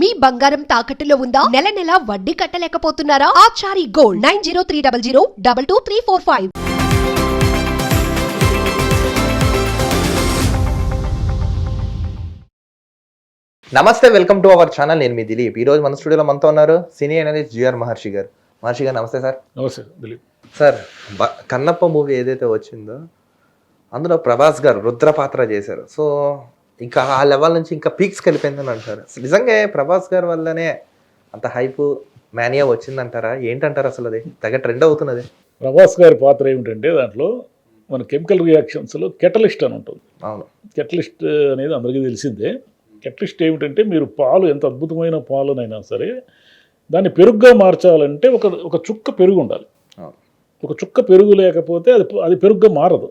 మీ బంగారం తాకట్టులో ఉందా? నెల నెల వడ్డీ కట్టలేకపోతున్నారా? Achari gold nine zero three double zero double two three four five. నమస్తే వెల్కమ్ టు అవర్ ఛానల్. నేను మీ దిలీప్. ఈ రోజు మన స్టూడియోలో మనతో ఉన్నారు సినీ అనలిస్ట్ జిఆర్ మహర్షి గారు. మహర్షి గారు నమస్తే సార్. నమస్తే దిలీప్. సార్ బ- కన్నప్ప మూవీ ఏదైతే వచ్చిందో అందులో ప్రభాస్ గారు రుద్ర పాత్ర చేశారు. సో ఇంకా ఆ లెవెల్ నుంచి ఇంకా పీక్స్కి వెళ్ళిపోయిందని అంటారు. నిజంగా ప్రభాస్ గారి వల్లనే అంత హైప్ మేనియా వచ్చిందంటారా? ఏంటంటారు అసలు అది? తెగ ట్రెండ్ అవుతున్నది. ప్రభాస్ గారి పాత్ర ఏమిటంటే దాంట్లో మన కెమికల్ రియాక్షన్స్లో కెటలిస్ట్ అని ఉంటుంది. అవును. కెటలిస్ట్ అనేది అందరికీ తెలిసిందే. కెటలిస్ట్ ఏమిటంటే మీరు పాలు ఎంత అద్భుతమైన పాలునైనా సరే దాన్ని పెరుగుగా మార్చాలంటే ఒక ఒక చుక్క పెరుగు ఉండాలి. ఒక చుక్క పెరుగు లేకపోతే అది అది పెరుగుగా మారదు.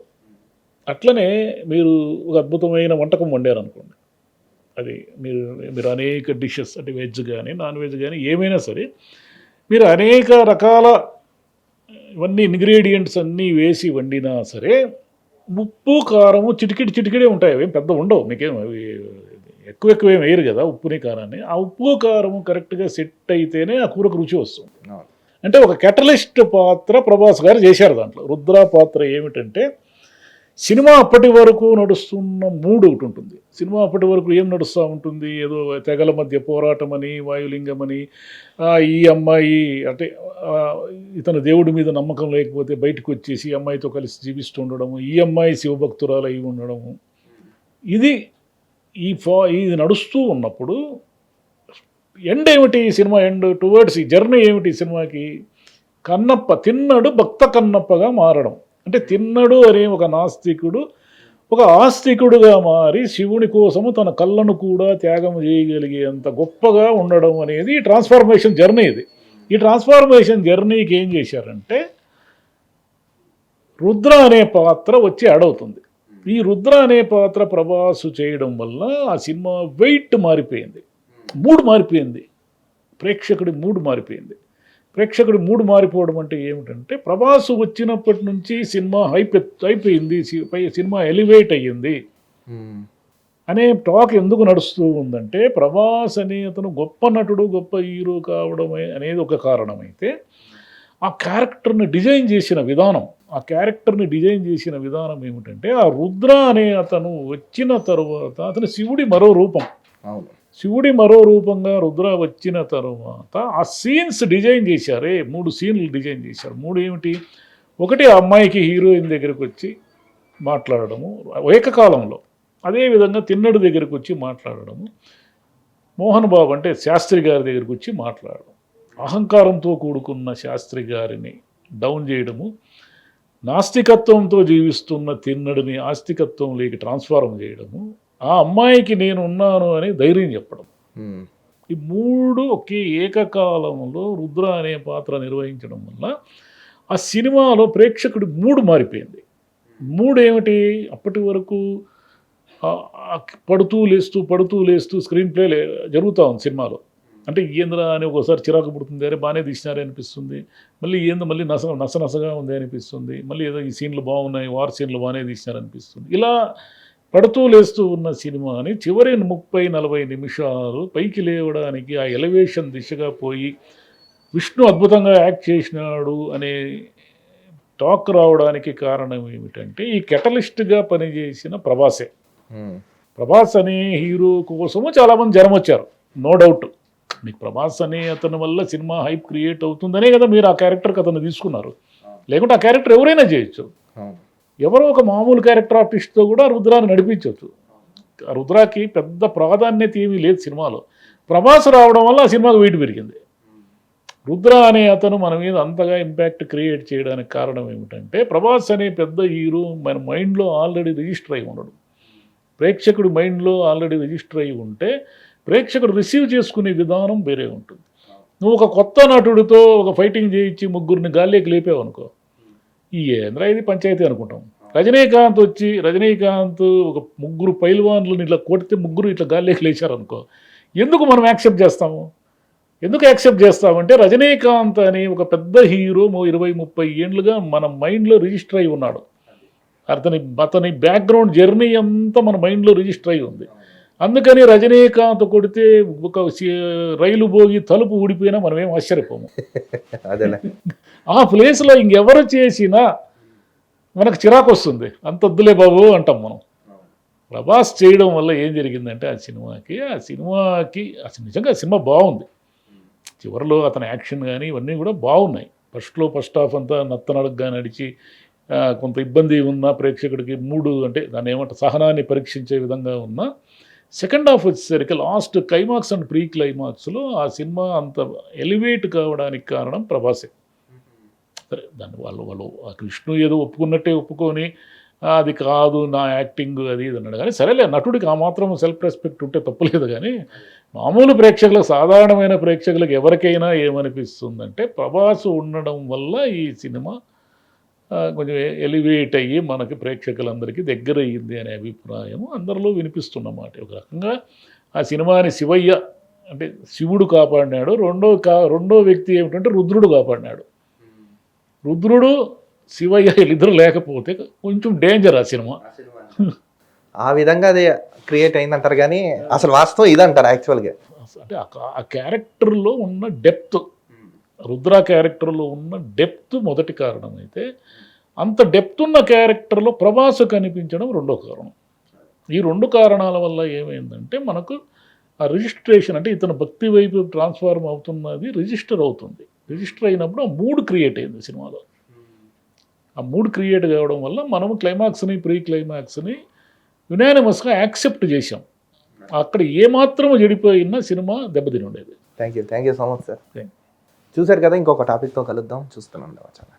అట్లనే మీరు ఒక అద్భుతమైన వంటకం వండారు అనుకోండి అది మీరు మీరు అనేక డిషెస్ అంటే వెజ్ కానీ నాన్ వెజ్ కానీ ఏమైనా సరే మీరు అనేక రకాల ఇవన్నీ ఇంగ్రీడియంట్స్ అన్నీ వేసి వండినా సరే ఉప్పు కారము చిటికిడి చిటికిడే ఉంటాయి. అవి పెద్ద ఉండవు. మీకేం అవి ఎక్కువ ఎక్కువ ఏం వేయరు కదా ఉప్పుని కారాన్ని. ఆ ఉప్పు కారము కరెక్ట్గా సెట్ అయితేనే ఆ కూరకు రుచి వస్తుంది. అంటే ఒక కెటలిస్ట్ పాత్ర ప్రభాస్ గారు చేశారు దాంట్లో. రుద్ర పాత్ర ఏమిటంటే సినిమా అప్పటి వరకు నడుస్తున్న మూడు ఒకటి ఉంటుంది. సినిమా అప్పటి వరకు ఏం నడుస్తూ ఉంటుంది? ఏదో తెగల మధ్య పోరాటం అని వాయులింగం అని ఈ అమ్మాయి అంటే ఇతను దేవుడి మీద నమ్మకం లేకపోతే బయటకు వచ్చేసి ఈ అమ్మాయితో కలిసి జీవిస్తూ ఉండడము ఈ అమ్మాయి శివభక్తురాలు అయి ఉండడము. ఇది ఈ ఫా ఇది నడుస్తూ ఉన్నప్పుడు ఎండ్ ఏమిటి ఈ సినిమా? ఎండ్ టువర్డ్స్ ఈ జర్నీ ఏమిటి ఈ సినిమాకి? కన్నప్ప తిన్నడు భక్త కన్నప్పగా మారడం. అంటే తిన్నడు అనే ఒక నాస్తికుడు ఒక ఆస్తికుడుగా మారి శివుని కోసము తన కళ్ళను కూడా త్యాగం చేయగలిగేంత గొప్పగా ఉండడం అనేది ఈ ట్రాన్స్ఫార్మేషన్ జర్నీ ఇది. ఈ ట్రాన్స్ఫార్మేషన్ జర్నీకి ఏం చేశారంటే రుద్ర అనే పాత్ర వచ్చి అడవుతుంది ఈ రుద్ర అనే పాత్ర ప్రభాసు చేయడం వల్ల ఆ సినిమా వెయిట్ మారిపోయింది. మూడు మారిపోయింది. ప్రేక్షకుడి మూడు మారిపోయింది. ప్రేక్షకుడి మూడు మారిపోవడం అంటే ఏమిటంటే ప్రభాసు వచ్చినప్పటి నుంచి సినిమా హైప్ అయిపోయింది సినిమా ఎలివేట్ అయ్యింది. అనే టాక్ ఎందుకు నడుస్తూ ఉందంటే ప్రభాస్ అనే అతను గొప్ప నటుడు గొప్ప హీరో కావడం అనేది ఒక కారణమైతే ఆ క్యారెక్టర్ని డిజైన్ చేసిన విధానం ఆ క్యారెక్టర్ని డిజైన్ చేసిన విధానం ఏమిటంటే ఆ రుద్ర అనే అతను వచ్చిన తరువాత అతను శివుడి మరో రూపం. అవును. శివుడి మరో రూపంగా రుద్ర వచ్చిన తరువాత ఆ సీన్స్ డిజైన్ చేశారే. మూడు సీన్లు డిజైన్ చేశారు. మూడు ఏమిటి? ఒకటి ఆ అమ్మాయికి హీరోయిన్ దగ్గరికి వచ్చి మాట్లాడడము ఏకకాలంలో అదేవిధంగా తిన్నడు దగ్గరికి వచ్చి మాట్లాడడము మోహన్ బాబు అంటే శాస్త్రి గారి దగ్గరికి వచ్చి మాట్లాడడం అహంకారంతో కూడుకున్న శాస్త్రి గారిని డౌన్ చేయడము నాస్తికత్వంతో జీవిస్తున్న తిన్నడిని ఆస్తికత్వంలోకి ట్రాన్స్ఫార్మ్ చేయడము ఆ అమ్మాయికి నేను ఉన్నాను అని ధైర్యం చెప్పడం. ఈ మూడు ఒకే ఏకకాలంలో రుద్ర అనే పాత్ర నిర్వహించడం వల్ల ఆ సినిమాలో ప్రేక్షకుడి మూడు మారిపోయింది. మూడు ఏమిటి అప్పటి వరకు పడుతూ లేస్తూ పడుతూ లేస్తూ స్క్రీన్ ప్లే జరుగుతూ ఉంది సినిమాలో. అంటే ఏంద్రా అని ఒకసారి చిరాకు పుడుతుంది అరే బాగానే తీసినారే అనిపిస్తుంది మళ్ళీ ఏందో మళ్ళీ నస నస నసగా ఉంది అనిపిస్తుంది మళ్ళీ ఏదో ఈ సీన్లు బాగున్నాయి వార్ సీన్లు బాగానే తీసినారు అనిపిస్తుంది ఇలా పడుతూ లేస్తూ ఉన్న సినిమాని చివరి ముప్పై నలభై నిమిషాలు పైకి లేవడానికి ఆ ఎలివేషన్ దిశగా పోయి విష్ణు అద్భుతంగా యాక్ట్ చేసినాడు అనే టాక్ రావడానికి కారణం ఏమిటంటే ఈ కెటలిస్ట్గా పనిచేసిన ప్రభాసే. ప్రభాస్ అనే హీరో కోసము చాలామంది జనం వచ్చారు. No doubt. మీకు ప్రభాస్ అనే అతని వల్ల సినిమా హైప్ క్రియేట్ అవుతుందనే కదా మీరు ఆ క్యారెక్టర్కి అతను తీసుకున్నారు. లేకుంటే ఆ క్యారెక్టర్ ఎవరైనా చేయొచ్చు. ఎవరో ఒక మామూలు క్యారెక్టర్ ఆర్టిస్ట్తో కూడా రుద్రాన్ని నడిపించవచ్చు రుద్రాకి పెద్ద ప్రాధాన్యత ఏమీ లేదు సినిమాలో. ప్రభాస్ రావడం వల్ల ఆ సినిమాకు వెయిట్ పెరిగింది. రుద్ర అనే అతను మన మీద అంతగా ఇంపాక్ట్ క్రియేట్ చేయడానికి కారణం ఏమిటంటే ప్రభాస్ అనే పెద్ద హీరో మన మైండ్లో ఆల్రెడీ రిజిస్టర్ అయి ఉండడు. ప్రేక్షకుడి మైండ్లో ఆల్రెడీ రిజిస్టర్ అయి ఉంటే ప్రేక్షకుడు రిసీవ్ చేసుకునే విధానం వేరే ఉంటుంది. నువ్వు ఒక కొత్త నటుడితో ఒక ఫైటింగ్ చేయించి ముగ్గురిని గాల్లోకి లేపావు అనుకో ఏంద్రా ఇది పంచాయతీ అనుకుంటాం. రజనీకాంత్ వచ్చి రజనీకాంత్ ఒక ముగ్గురు పైల్వాన్లను ఇట్లా కొడితే ముగ్గురు ఇట్లా గాల్లోకి లేచారనుకో ఎందుకు మనం యాక్సెప్ట్ చేస్తాము? ఎందుకు యాక్సెప్ట్ చేస్తామంటే రజనీకాంత్ అని ఒక పెద్ద హీరో ఇరవై ముప్పై ఏండ్లుగా మన మైండ్లో రిజిస్టర్ అయి ఉన్నాడు. అతని అతని బ్యాక్గ్రౌండ్ జర్నీ అంతా మన మైండ్లో రిజిస్టర్ అయి ఉంది. అందుకని రజనీకాంత్ కొడితే ఒక రైలు పోగి తలుపు ఊడిపోయినా మనమేం ఆశ్చర్యపోము. అదేలే. ఆ ప్లేస్లో ఇంకెవరు చేసినా మనకు చిరాకు వస్తుంది అంత వద్దులే బాబు అంటాం మనం. ప్రభాస్ చేయడం వల్ల ఏం జరిగిందంటే ఆ సినిమాకి ఆ సినిమాకి అసలు నిజంగా సినిమా బాగుంది. చివరిలో అతని యాక్షన్ కానీ ఇవన్నీ కూడా బాగున్నాయి. ఫస్ట్లో ఫస్ట్ హాఫ్ అంతా నత్తనడగ్గా నడిచి కొంత ఇబ్బంది ఉన్న ప్రేక్షకుడికి మూడు అంటే దాన్ని ఏమంటారు సహనాన్ని పరీక్షించే విధంగా ఉన్న సెకండ్ హాఫ్ వచ్చేసరికి లాస్ట్ క్లైమాక్స్ అండ్ ప్రీ క్లైమాక్స్లో ఆ సినిమా అంత ఎలివేట్ కావడానికి కారణం ప్రభాసే. సరే దాన్ని వాళ్ళు వాళ్ళు ఆ కృష్ణు ఏదో ఒప్పుకున్నట్టే ఒప్పుకొని అది కాదు నా యాక్టింగ్ అది ఇది అన్నాడు. కానీ సరేలే నటుడికి ఆ మాత్రం సెల్ఫ్ రెస్పెక్ట్ ఉంటే తప్పులేదు. కానీ మామూలు ప్రేక్షకులకు సాధారణమైన ప్రేక్షకులకు ఎవరికైనా ఏమనిపిస్తుందంటే ప్రభాస్ ఉండడం వల్ల ఈ సినిమా కొంచెం ఎలివేట్ అయ్యి మనకి ప్రేక్షకులందరికీ దగ్గర అయ్యింది అనే అభిప్రాయం అందరిలో వినిపిస్తున్నమాట ఒక రకంగా ఆ సినిమాని శివయ్య అంటే శివుడు కాపాడినాడు. రెండో కా రెండో వ్యక్తి ఏమిటంటే రుద్రుడు కాపాడినాడు. రుద్రుడు శివయ్య వీళ్ళిద్దరు లేకపోతే కొంచెం డేంజర్ ఆ సినిమా. ఆ విధంగా అది క్రియేట్ అయిందంటారు కానీ అసలు వాస్తవం ఇదంటారు యాక్చువల్గా అంటే ఆ క్యారెక్టర్లో ఉన్న డెప్త్ రుద్ర క్యారెక్టర్లో ఉన్న డెప్త్ మొదటి కారణం అయితే అంత డెప్త్ ఉన్న క్యారెక్టర్లో ప్రభాస్ కనిపించడం రెండో కారణం. ఈ రెండు కారణాల వల్ల ఏమైందంటే మనకు ఆ రిజిస్ట్రేషన్ అంటే ఇతను భక్తి వైపు ట్రాన్స్ఫార్మ్ అవుతున్నది రిజిస్టర్ అవుతుంది. రిజిస్టర్ అయినప్పుడు ఆ మూడ్ క్రియేట్ అయింది సినిమాలో. ఆ మూడ్ క్రియేట్ కావడం వల్ల మనము క్లైమాక్స్ని ప్రీ క్లైమాక్స్ని యునానిమస్గా యాక్సెప్ట్ చేశాం. అక్కడ ఏమాత్రం చెడిపోయినా సినిమా దెబ్బతిని ఉండేది thank you thank you so much sir చూశారు కదా ఇంకొక టాపిక్తో కలుద్దాం. చూస్తున్నాం. చాలా